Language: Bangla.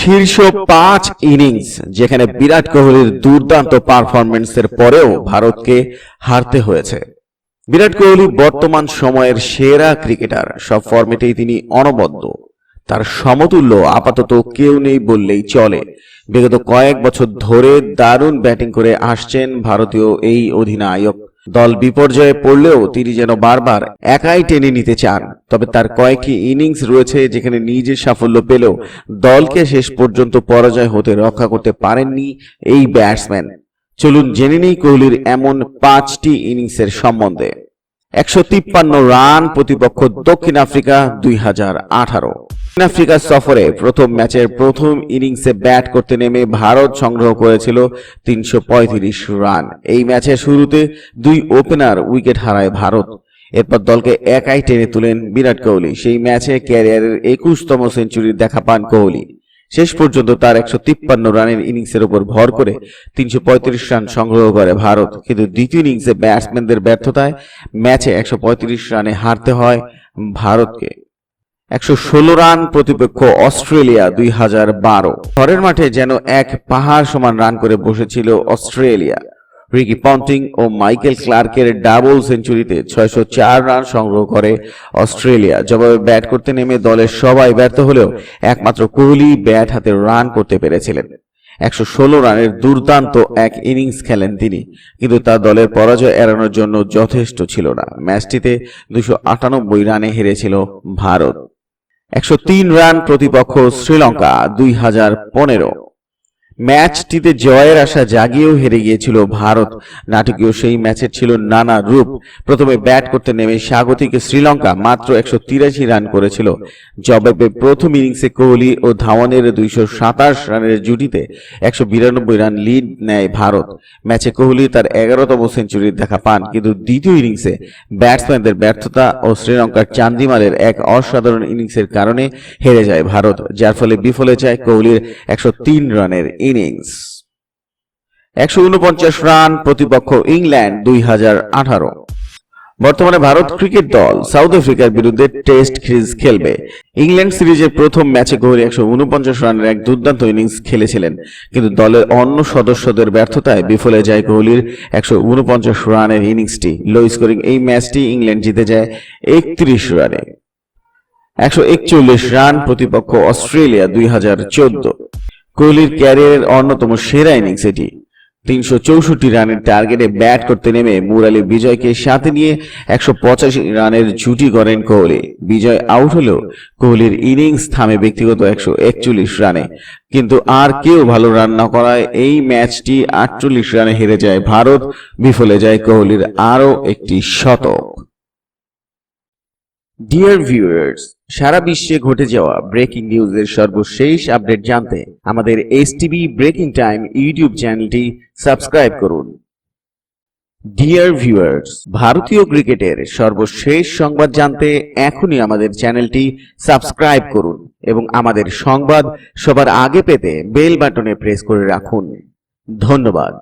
শীর্ষ পাঁচ ইনিংস, যেখানে বিরাট কোহলির দুর্দান্ত পারফরমেন্সের পরেও ভারতকে হারতে হয়েছে। বিরাট কোহলি বর্তমান সময়ের সেরা ক্রিকেটার, সব ফরম্যাটেই তিনি অনবদ্য। তার সমতুল্য আপাতত কেউ নেই বললেই চলে। বিগত কয়েক বছর ধরে দারুণ ব্যাটিং করে আসছেন ভারতীয় এই অধিনায়ক দল বিপর্যয়ে পড়লেও তিনি যেন বারবার একাই টেনে নিতে চান। তবে তার কয়েকটি ইনিংস রয়েছে যেখানে নিজের সাফল্য পেলেও দলকে শেষ পর্যন্ত পরাজয় হতে রক্ষা করতে পারেননি এই ব্যাটসম্যান। চলুন জেনে নেই কোহলির এমন পাঁচটি ইনিংসের সম্বন্ধে। একশো তিপ্পান্ন রান প্রতিপক্ষ দক্ষিণ আফ্রিকা দুই হাজার আঠারো। আফ্রিকা সফরে প্রথম ম্যাচের প্রথম ইনিংসে ব্যাট করতে নেমে ভারত সংগ্রহ করেছিল তিনশো পঁয়ত্রিশ রান। এই ম্যাচের শুরুতে দুই ওপেনার উইকেট হারায় ভারত। এরপর দলকে একাই টেনে তুলেন বিরাট কোহলি। সেই ম্যাচে ক্যারিয়ারের একুশতম সেঞ্চুরির দেখা পান কোহলি। শেষ পর্যন্ত তার একশো তিপ্পান্ন রানের ইনিংসের উপর ভর করে তিনশো পঁয়ত্রিশ রান সংগ্রহ করে ভারত। কিন্তু দ্বিতীয় ইনিংসে ব্যাটসম্যানদের ব্যর্থতায় ম্যাচে একশো পঁয়ত্রিশ রানে হারতে হয় ভারতকে। একশো ষোলো রান প্রতিপক্ষ অস্ট্রেলিয়া দুই হাজার বারো। ঘরের মাঠে যেন এক পাহাড় সমান রান করে বসেছিল অস্ট্রেলিয়া। রিকি পন্টিং ও মাইকেল ক্লার্কের ডাবল সেঞ্চুরিতে ছয়শো চার রান সংগ্রহ করে অস্ট্রেলিয়া। জবাবে ব্যাট করতে নেমে দলের সবাই ব্যর্থ হলেও একমাত্র কোহলি ব্যাট হাতে রান করতে পেরেছিলেন। একশো ষোলো রানের দুর্দান্ত এক ইনিংস খেলেন তিনি, কিন্তু তা দলের পরাজয় এড়ানোর জন্য যথেষ্ট ছিল না। ম্যাচটিতে দুশো আটানব্বই রানে হেরেছিল ভারত। একশো তিন রান প্রতিপক্ষ শ্রীলঙ্কা দুই হাজার পনেরো। ম্যাচটিতে জয়ের আশা জাগিয়েও হেরে গিয়েছিল ভারত। নাটকীয় সেই ম্যাচের ছিল নানা রূপ। প্রথমে ব্যাট করতে নেমে স্বাগতিক শ্রীলঙ্কা মাত্র একশো তিরাশি রান করেছিল। জবাবে প্রথম ইনিংসে কোহলি ও ধাওয়ানের দুইশো সাতাশ রানের জুটিতে একশো বিরানব্বই রান লিড নেয় ভারত। ম্যাচে কোহলি তার এগারোতম সেঞ্চুরির দেখা পান, কিন্তু দ্বিতীয় ইনিংসে ব্যাটসম্যানদের ব্যর্থতা ও শ্রীলঙ্কার চান্দিমালের এক অসাধারণ ইনিংসের কারণে হেরে যায় ভারত, যার ফলে বিফলে যায় কোহলির একশো তিন রানের ইনিংস একশো উনপঞ্চাশ রান প্রতিপক্ষ ইংল্যান্ড দুই হাজার আঠারো। বর্তমানে ভারত ক্রিকেট দল সাউথ আফ্রিকার বিরুদ্ধে টেস্ট সিরিজ খেলবে। ইংল্যান্ড সিরিজের প্রথম ম্যাচে কোহলি একশো উনপঞ্চাশ রানের এক দুর্দান্ত ইনিংস খেলেছিলেন। কিন্তু দলের অন্য সদস্যদের ব্যর্থতায় বিফলে যায় কোহলির একশো উনপঞ্চাশ রানের ইনিংসটি। লো স্কোরিং এই ম্যাচটি ইংল্যান্ড জিতে যায় একত্রিশ রানে। একশো একচল্লিশ রান প্রতিপক্ষ অস্ট্রেলিয়া দুই হাজার চোদ্দ। কোহলির ক্যারিয়ারের অন্যতম সেরা ইনিংস এটি। তিনশো চৌষট্টি রানের টার্গেটে ব্যাট করতে নেমে মুরালি বিজয়কে সাথে নিয়ে একশো পঁচাশি রানের জুটি করেন কোহলি। বিজয় আউট হলেও কোহলির ইনিংস থামে ব্যক্তিগত একশো একচল্লিশ রানে। কিন্তু আর কেউ ভালো রান না করায় এই ম্যাচটি আটচল্লিশ রানে হেরে যায় ভারত, বিফলে যায় কোহলির আরও একটি শতক। ডিয়ার ভিউয়ার্স সারা বিশ্বে ঘটে যাওয়া ব্রেকিং নিউজের সর্বশেষ আপডেট জানতে আমাদের S TV breaking time YouTube চ্যানেলটি সাবস্ক্রাইব করুন। ডিয়ার ভিউয়ার্স ভারতীয় ক্রিকেটের সর্বশেষ সংবাদ জানতে এখনই আমাদের চ্যানেলটি সাবস্ক্রাইব করুন এবং আমাদের সংবাদ সবার আগে পেতে বেল বাটনে প্রেস করে রাখুন। ধন্যবাদ।